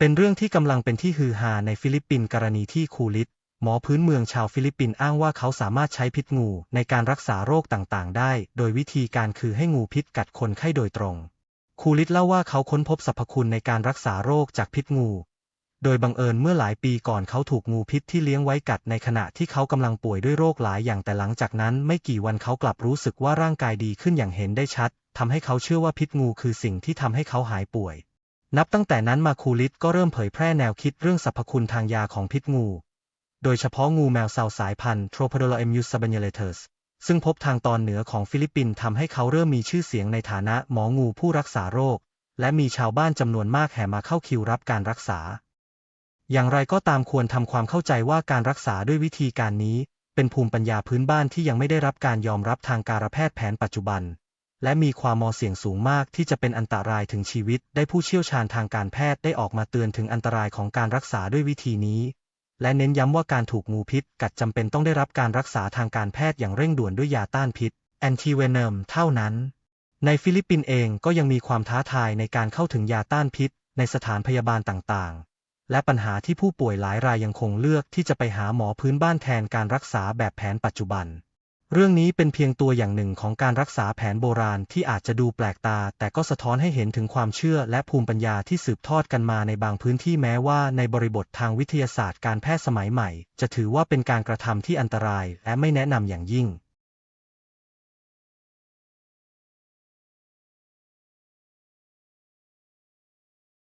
เป็นเรื่องที่กำลังเป็นที่ฮือฮาในฟิลิปปินส์กรณีที่คูลิต หมอพื้นเมืองชาวฟิลิปปินส์อ้างว่าเขาสามารถใช้พิษงูในการรักษาโรคต่างๆ ได้ โดยวิธีการคือให้งูพิษกัดคนไข้โดยตรง คูลิตเล่าว่าเขาค้นพบสรรพคุณในการรักษาโรคจากพิษงู โดยบังเอิญเมื่อหลายปีก่อนเขาถูกงูพิษที่เลี้ยงไว้กัดในขณะที่เขากำลังป่วยด้วยโรคหลายอย่างแต่หลังจากนั้น ไม่กี่วันเขากลับรู้สึกว่าร่างกายดีขึ้นอย่างเห็นได้ชัดทำให้เขาเชื่อว่าพิษงูคือสิ่งที่ทำให้เขาหายป่วย นับตั้งแต่นั้นมาคูลิตก็เริ่มเผยแพร่แนวคิดเรื่องสรรพคุณทางยาของพิษงู โดยเฉพาะงูแมวซาวสายพันธุ์ Tropodula m u s a b a n y a l a t u s ซึ่งพบทางตอนเหนือของฟิลิปปินส์ทำให้เขาเริ่มมีชื่อเสียงในฐานะหมองูผู้รักษาโรค และมีชาวบ้านจำนวนมากแห่มาเข้าคิวรับการรักษา อย่างไรก็ตามควรทำความเข้าใจว่าการรักษาด้วยวิธีการนี้ เป็นภูมิปัญญาพื้นบ้านที่ยังไม่ได้รับการยอมรับทางการแพทย์แผนปัจจุบัน และมีความมอเสี่ยงสูงมากที่จะเป็นอันตรายถึงชีวิต ได้ผู้เชี่ยวชาญทางการแพทย์ได้ออกมาเตือนถึงอันตรายของการรักษาด้วยวิธีนี้ และเน้นย้ำว่าการถูกงูพิษ กัดจำเป็นต้องได้รับการรักษาทางการแพทย์อย่างเร่งด่วนด้วยยาต้านพิษแอนติเวนมเท่านั้น ในฟิลิปปินส์เองก็ยังมีความท้าทายในการเข้าถึงยาต้านพิษ ในสถานพยาบาลต่างๆ และปัญหาที่ผู้ป่วยหลายรายยังคงเลือกที่จะไปหาหมอพื้นบ้านแทนการรักษาแบบแผนปัจจุบัน เรื่องนี้เป็นเพียงตัวอย่างหนึ่งของการรักษาแผนโบราณที่อาจจะดูแปลกตา แต่ก็สะท้อนให้เห็นถึงความเชื่อและภูมิปัญญาที่สืบทอดกันมาในบางพื้นที่แม้ว่าในบริบททางวิทยาศาสตร์การแพทย์สมัยใหม่ จะถือว่าเป็นการกระทำที่อันตรายและไม่แนะนำอย่างยิ่ง